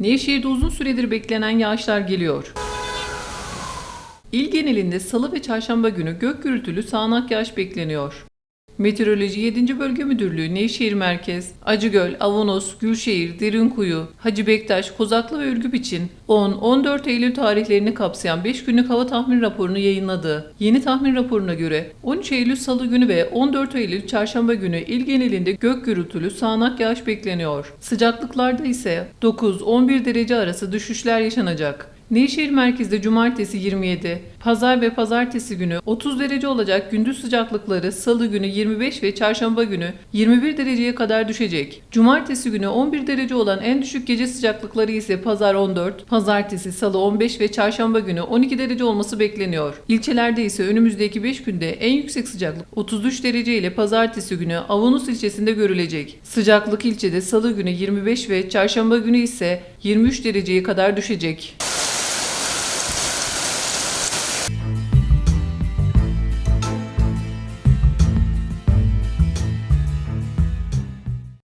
Nevşehir'de uzun süredir beklenen yağışlar geliyor. İl genelinde salı ve çarşamba günü gök gürültülü sağanak yağış bekleniyor. Meteoroloji 7. Bölge Müdürlüğü Nevşehir Merkez, Acıgöl, Avanos, Gülşehir, Derinkuyu, Hacı Bektaş, Kozaklı ve Ürgüp için 10-14 Eylül tarihlerini kapsayan 5 günlük hava tahmin raporunu yayınladı. Yeni tahmin raporuna göre 13 Eylül Salı günü ve 14 Eylül Çarşamba günü il genelinde gök gürültülü sağanak yağış bekleniyor. Sıcaklıklarda ise 9-11 derece arası düşüşler yaşanacak. Nevşehir merkezde cumartesi 27, pazar ve pazartesi günü 30 derece olacak gündüz sıcaklıkları salı günü 25 ve çarşamba günü 21 dereceye kadar düşecek. Cumartesi günü 11 derece olan en düşük gece sıcaklıkları ise pazar 14, pazartesi salı 15 ve çarşamba günü 12 derece olması bekleniyor. İlçelerde ise önümüzdeki 5 günde en yüksek sıcaklık 33 derece ile pazartesi günü Avanos ilçesinde görülecek. Sıcaklık ilçede salı günü 25 ve çarşamba günü ise 23 dereceye kadar düşecek.